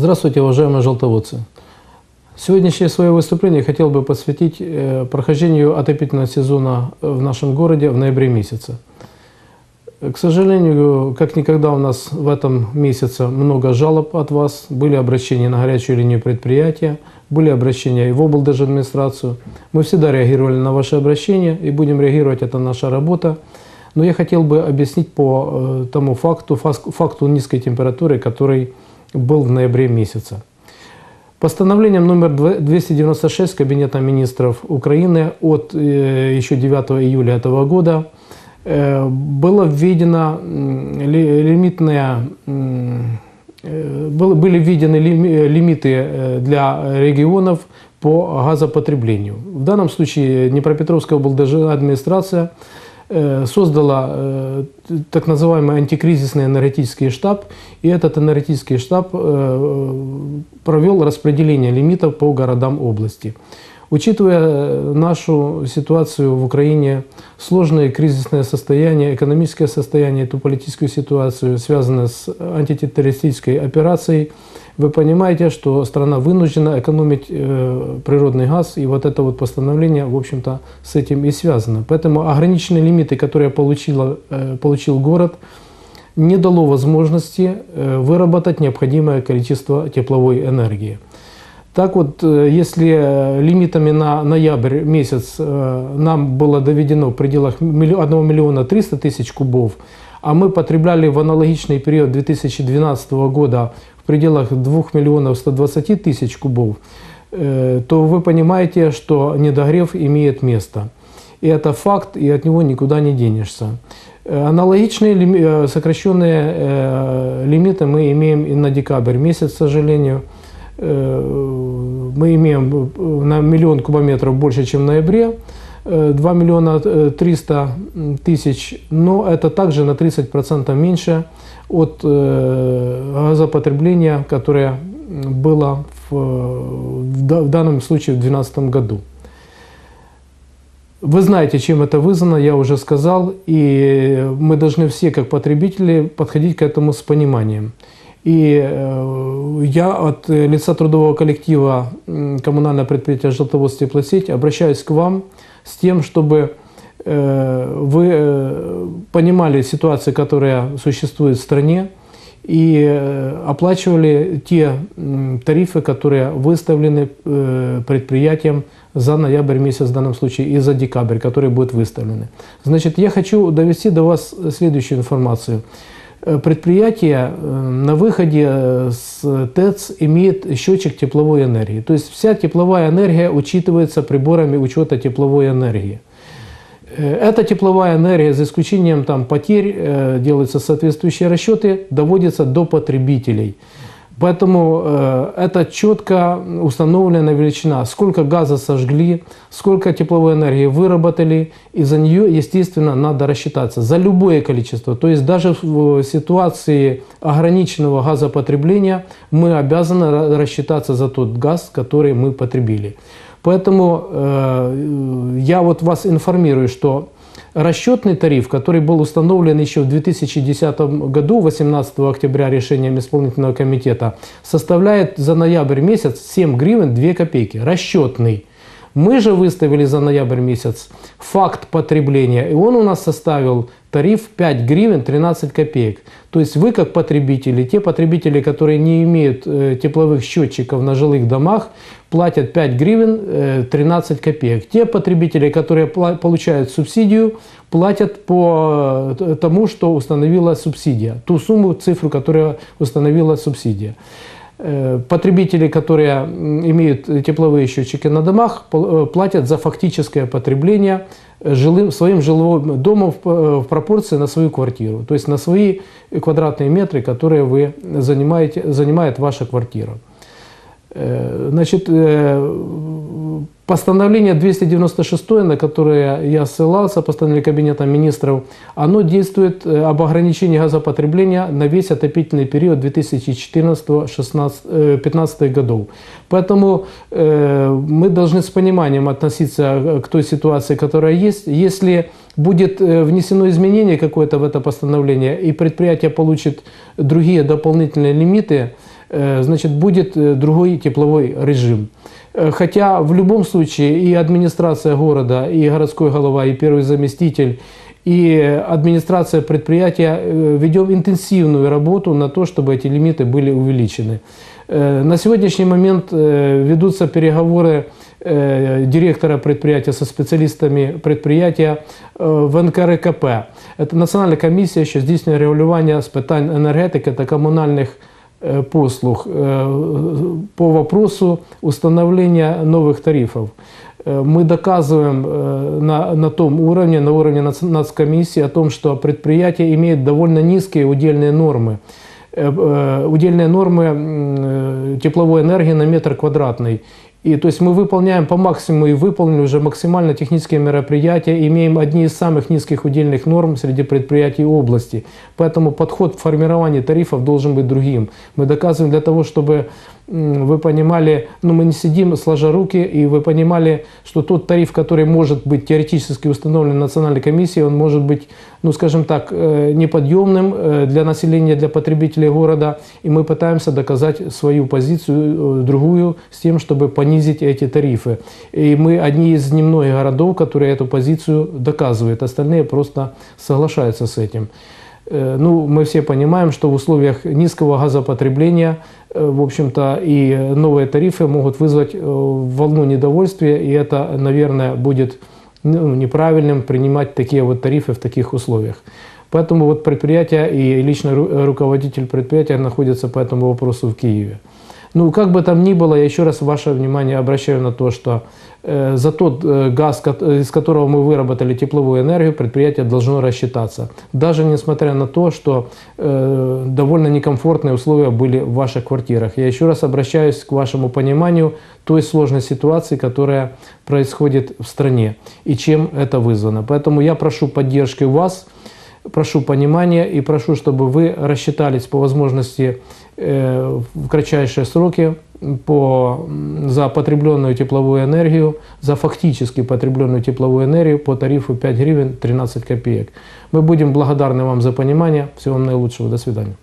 Здравствуйте, уважаемые желтоводцы. Сегодняшнее свое выступление хотел бы посвятить э, прохождению отопительного сезона в нашем городе в ноябре месяце. К сожалению, как никогда у нас в этом месяце много жалоб от вас. Были обращения на горячую линию предприятия, были обращения и в облдержадминистрацию. Мы всегда реагировали на ваши обращения и будем реагировать, это наша работа. Но я хотел бы объяснить по э, тому факту, факту низкой температуры, который был в ноябре месяце. Постановлением номер 296 Кабинета министров Украины от э, еще 9 июля этого года э, было введено лимитная были введены лимиты для регионов по газопотреблению. В данном случае Днепропетровская облдержадминистрация администрация Э, создала э, так называемый антикризисный энергетический штаб, и этот энергетический штаб э, провел распределение лимитов по городам области. Учитывая нашу ситуацию в Украине, сложное кризисное состояние, экономическое состояние, эту политическую ситуацию, связанную с антитеррористической операцией, вы понимаете, что страна вынуждена экономить э, природный газ, и вот это вот постановление, в общем-то, с этим и связано. Поэтому ограниченные лимиты, которые получила, э, получил город, не дало возможности э, выработать необходимое количество тепловой энергии. Так вот, э, если э, лимитами на ноябрь месяц э, нам было доведено в пределах 1 миллиона 300 тысяч кубов, а мы потребляли в аналогичный период 2012 года в пределах 2 миллионов 120 тысяч кубов, то вы понимаете, что недогрев имеет место. И это факт, и от него никуда не денешься. Аналогичные сокращенные лимиты мы имеем и на декабрь месяц, к сожалению. Мы имеем на миллион кубометров больше, чем в ноябре. 2 миллиона 300 тысяч, но это также на 30% меньше от э, газопотребления, которое было в, в данном случае в 2012 году. Вы знаете, чем это вызвано, я уже сказал, и мы должны все, как потребители, подходить к этому с пониманием. И э, я от лица трудового коллектива коммунального предприятия «Желтоводство теплосеть» обращаюсь к вам с тем, чтобы Э, вы э, понимали ситуацию, которая существует в стране, и э, оплачивали те тарифы, которые выставлены предприятием за ноябрь месяц в данном случае и за декабрь, которые будут выставлены. Значит, я хочу довести до вас следующую информацию. Предприятие на выходе с ТЭЦ имеет счетчик тепловой энергии. То есть вся тепловая энергия учитывается приборами учета тепловой энергии. Э, эта тепловая энергия, за исключением там, потерь, э, делаются соответствующие расчеты, доводится до потребителей. Поэтому э, это четко установленная величина, сколько газа сожгли, сколько тепловой энергии выработали, и за нее, естественно, надо рассчитаться за любое количество. То есть даже в ситуации ограниченного газопотребления мы обязаны рассчитаться за тот газ, который мы потребили. Поэтому э, я вот вас информирую, что расчетный тариф, который был установлен еще в 2010 году, 18 октября решением исполнительного комитета, составляет за ноябрь месяц 7 гривен 2 копейки. Расчетный. Мы же выставили за ноябрь месяц факт потребления, и он у нас составил тариф 5 гривен 13 копеек. То есть вы как потребители, те потребители, которые не имеют э, тепловых счетчиков на жилых домах, платят 5 гривен э, 13 копеек. Те потребители, которые получают субсидию, платят по э, тому, что установила субсидия, ту сумму, цифру, которую установила субсидия. Э, потребители, которые имеют тепловые счетчики на домах, э, платят за фактическое потребление жилым, своим жилым домом в пропорции на свою квартиру, то есть на свои квадратные метры, которые вы занимаете, занимает ваша квартира. Э, значит, Постановление 296, на которое я ссылался, постановление Кабинета министров, оно действует э, об ограничении газопотребления на весь отопительный период 2014-2015 годов. Поэтому э, мы должны с пониманием относиться к той ситуации, которая есть. Если будет э, внесено изменение какое-то в это постановление, и предприятие получит другие дополнительные лимиты, э, значит, будет э, другой тепловой режим. Э, Хотя в любом случае и администрация города, и городской голова, и первый заместитель, и администрация предприятия э, ведем интенсивную работу на то, чтобы эти лимиты были увеличены. Э, На сегодняшний момент э, ведутся переговоры э, директора предприятия со специалистами предприятия е, в НКРКП. Це Національна комісія, що здійснює регулювання з питань енергетики та комунальних е, Послуг е, по вопросу установления новых тарифов. Э, Мы доказываем э, на, на том уровне, на уровне нац- нацкомиссии о том, что предприятие имеет довольно низкие удельные нормы. Э, э, Удельные нормы э, тепловой энергии на метр квадратный. И то есть мы выполняем по максимуму и выполнили уже максимально технические мероприятия, имеем одни из самых низких удельных норм среди предприятий области. Поэтому подход в формировании тарифов должен быть другим. Мы доказываем для того, чтобы вы понимали, ну мы не сидим сложа руки, и вы понимали, что тот тариф, который может быть теоретически установлен Национальной комиссией, он может быть, ну скажем так, э, неподъемным э, для населения, для потребителей города, и мы пытаемся доказать свою позицию э, другую с тем, чтобы понизить эти тарифы. И мы одни из немногих городов, которые эту позицию доказывают, остальные просто соглашаются с этим. Э, Ну, мы все понимаем, что в условиях низкого газопотребления, э, в общем-то, и новые тарифы могут вызвать э, волну недовольствия, и это, наверное, будет ну, неправильным принимать такие вот тарифы в таких условиях. Поэтому вот предприятие и лично ру- руководитель предприятия находятся по этому вопросу в Киеве. Ну, как бы там ни было, я еще раз ваше внимание обращаю на то, что э, за тот э, газ, из которого мы выработали тепловую энергию, предприятие должно рассчитаться. Даже несмотря на то, что э, довольно некомфортные условия были в ваших квартирах. Я еще раз обращаюсь к вашему пониманию той сложной ситуации, которая происходит в стране и чем это вызвано. Поэтому я прошу поддержки у вас, прошу понимания и прошу, чтобы вы рассчитались по возможности в кратчайшие сроки по, м, за потребленную тепловую энергию, за фактически потребленную тепловую энергию по тарифу 5 гривен 13 копеек. Мы будем благодарны вам за понимание. Всего вам наилучшего. До свидания.